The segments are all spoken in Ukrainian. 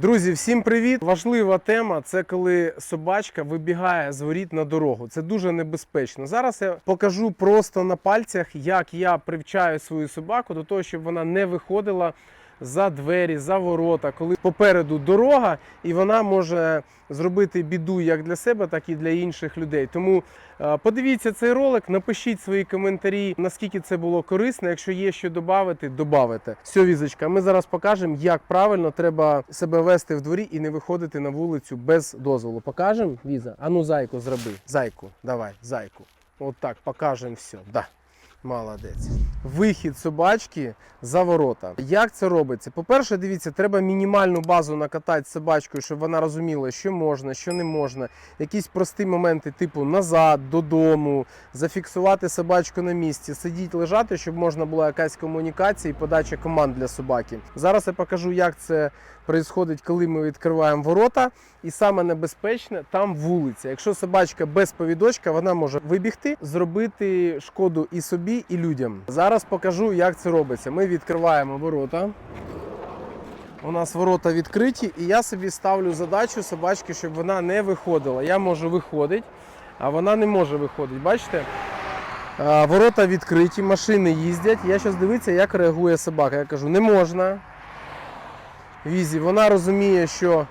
Друзі, всім привіт! Важлива тема це коли собачка вибігає з воріт на дорогу. Це дуже небезпечно. Зараз я покажу просто на пальцях, як я привчаю свою собаку до того, щоб вона не виходила за двері, за ворота, коли попереду дорога, і вона може зробити біду як для себе, так і для інших людей. Тому е, подивіться цей ролик, напишіть свої коментарі, наскільки це було корисно. Якщо є що додати, додавайте. Все, візочка, ми зараз покажемо, як правильно треба себе вести в дворі і не виходити на вулицю без дозволу. Покажемо, Віза? Ану, зайку зроби. Зайку, давай, зайку. От так, покажемо все. Да. Молодець. Вихід собачки за ворота. Як це робиться? По-перше, дивіться, треба мінімальну базу накатати собачкою, щоб вона розуміла, що можна, що не можна. Якісь прості моменти, типу назад, додому, зафіксувати собачку на місці, сидіти, лежати, щоб можна була якась комунікація і подача команд для собаки. Зараз я покажу, як це відбувається, коли ми відкриваємо ворота. І саме небезпечне там вулиця. Якщо собачка без повідочка, вона може вибігти, зробити шкоду і собі, і людям. Зараз покажу, як це робиться. Ми відкриваємо ворота. У нас ворота відкриті, і я собі ставлю задачу собачки, щоб вона не виходила. Я можу виходити, а вона не може виходити. Бачите? Ворота відкриті, машини їздять. Я зараз дивиться, як реагує собака. Я кажу, не можна. Візі, вона розуміє, що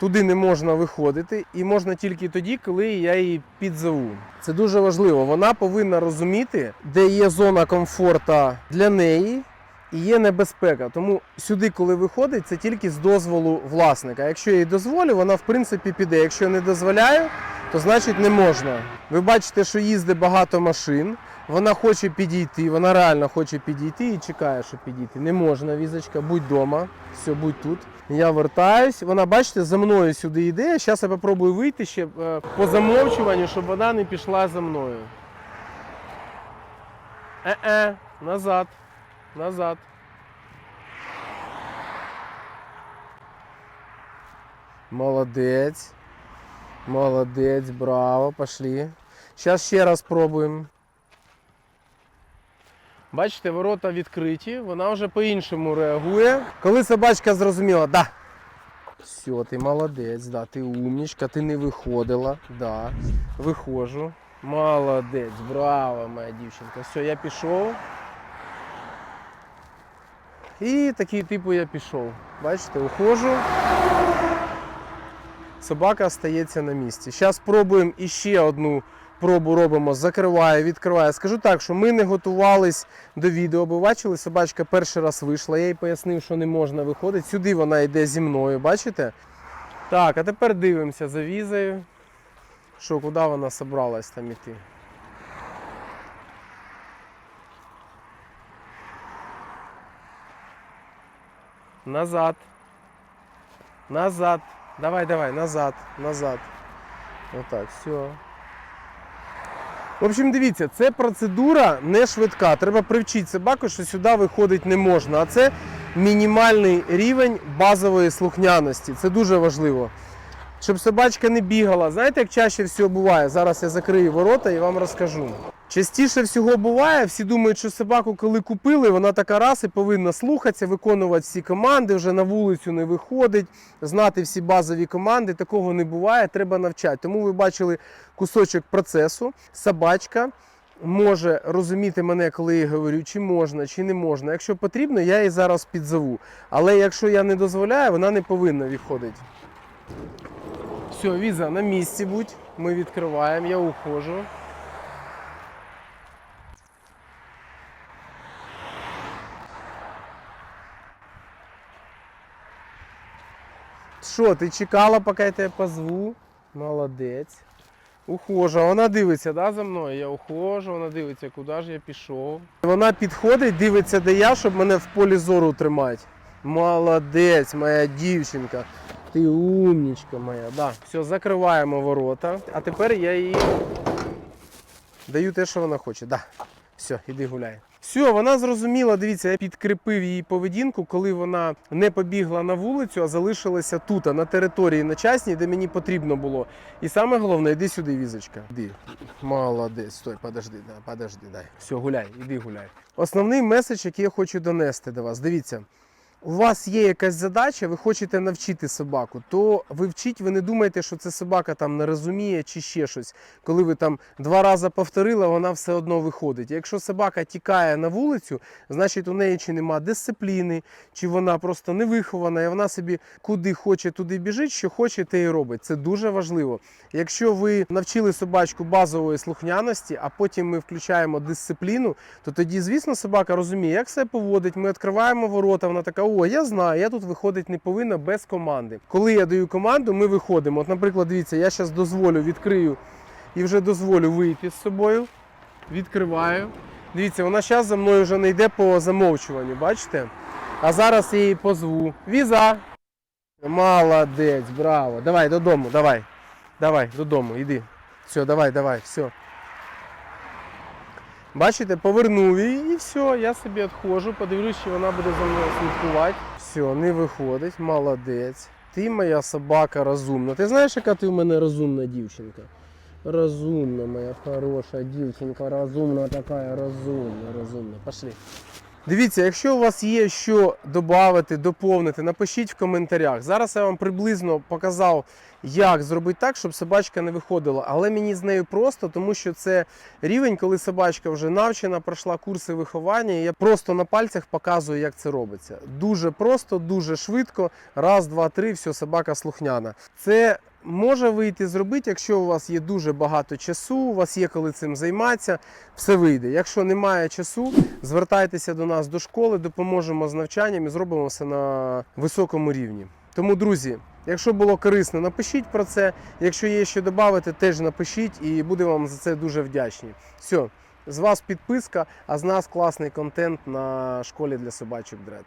туди не можна виходити, і можна тільки тоді, коли я її підзову. Це дуже важливо. Вона повинна розуміти, де є зона комфорту для неї і є небезпека. Тому сюди, коли виходить, це тільки з дозволу власника. Якщо я їй дозволю, вона в принципі піде. Якщо не дозволяю, то значить не можна. Ви бачите, що їздить багато машин. Вона хоче підійти, вона реально хоче підійти і чекає, щоб підійти. Не можна, візочка, будь вдома, все, будь тут. Я вертаюсь. Вона, бачите, за мною сюди йде. Зараз я спробую вийти ще е, по замовчуванню, щоб вона не пішла за мною. Е-е, назад, назад. Молодець. Молодець, браво, пошли. Зараз ще раз пробуємо. Бачите, ворота відкриті, вона вже по-іншому реагує. Коли собачка зрозуміла, да. Все, ти молодець, да, ти умнічка, ти не виходила. Да. Виходжу. Молодець, браво, моя дівчинка. Все, я пішов. І такий типу я пішов. Бачите, уходжу. Собака стається на місці. Зараз спробуємо іще одну пробу робимо, закриваю, відкриваю. Скажу так, що ми не готувались до відео, бо бачили, собачка перший раз вийшла. Я їй пояснив, що не можна виходити. Сюди вона йде зі мною, бачите? Так, а тепер дивимося за візою. Що, куди вона собралась там іти? Назад. Назад. Давай, давай, назад, назад. Отак, все. В общем, дивіться, це процедура не швидка. Треба привчити собаку, що сюди виходити не можна. А це мінімальний рівень базової слухняності. Це дуже важливо. Щоб собачка не бігала. Знаєте, як чаще всього буває? Зараз я закрию ворота і вам розкажу. Частіше всього буває, всі думають, що собаку, коли купили, вона така раз і повинна слухатися, виконувати всі команди, вже на вулицю не виходить, знати всі базові команди. Такого не буває, треба навчати. Тому ви бачили кусочок процесу. Собачка може розуміти мене, коли я говорю, чи можна, чи не можна. Якщо потрібно, я її зараз підзову. Але якщо я не дозволяю, вона не повинна відходити. Все, віза на місці будь. Ми відкриваємо, я ухожу. Що, ти чекала, поки я тебе позву? Молодець. Ухожу. А Вона дивиться да, за мною. Я ухожу, вона дивиться, куди ж я пішов. Вона підходить, дивиться, де я, щоб мене в полі зору тримати. Молодець, моя дівчинка. Ти умнічка моя. Да. Все, закриваємо ворота. А тепер я їй даю те, що вона хоче. Да. Все, іди гуляй. Все, вона зрозуміла, дивіться, я підкріпив її поведінку, коли вона не побігла на вулицю, а залишилася тут, на території на часній, де мені потрібно було. І саме головне, йди сюди, візочка. Іди. Молодець, стой, подожди, да, подожди, дай. Все, гуляй, іди гуляй. Основний меседж, який я хочу донести до вас. Дивіться, у вас є якась задача, ви хочете навчити собаку, то ви вчіть, ви не думайте, що це собака там не розуміє чи ще щось. Коли ви там два рази повторили, вона все одно виходить. Якщо собака тікає на вулицю, значить у неї чи нема дисципліни, чи вона просто не вихована, і вона собі куди хоче, туди біжить, що хоче, те і робить. Це дуже важливо. Якщо ви навчили собачку базової слухняності, а потім ми включаємо дисципліну, то тоді, звісно, собака розуміє, як себе поводить. Ми відкриваємо ворота. Вона така: о, я знаю, я тут виходить не повинна без команди. Коли я даю команду, ми виходимо. От, наприклад, дивіться, я зараз дозволю, відкрию і вже дозволю вийти з собою. Відкриваю. Дивіться, вона зараз за мною вже не йде по замовчуванню, бачите? А зараз я її позву. Віза! Молодець, браво. Давай додому, давай. Давай, додому, йди. Все, давай, давай, все. Бачите, повернув її і все, я собі відходжу, подивлюсь, чи вона буде за мною слідкувати. Все, не виходить, молодець. Ти моя собака розумна. Ти знаєш, яка ти в мене розумна дівчинка? Розумна, моя хороша дівчинка, розумна така, розумна, розумна. Пошли. Дивіться, якщо у вас є що додати, доповнити, напишіть в коментарях. Зараз я вам приблизно показав, як зробити так, щоб собачка не виходила. Але мені з нею просто, тому що це рівень, коли собачка вже навчена, пройшла курси виховання. І я просто на пальцях показую, як це робиться. Дуже просто, дуже швидко. Раз, два, три, все, собака слухняна. Це може вийти зробити, якщо у вас є дуже багато часу, у вас є коли цим займатися, все вийде. Якщо немає часу, звертайтеся до нас до школи, допоможемо з навчанням і зробимо все на високому рівні. Тому, друзі, якщо було корисно, напишіть про це. Якщо є що додати, теж напишіть і будемо вам за це дуже вдячні. Все, з вас підписка, а з нас класний контент на школі для собачок Дред.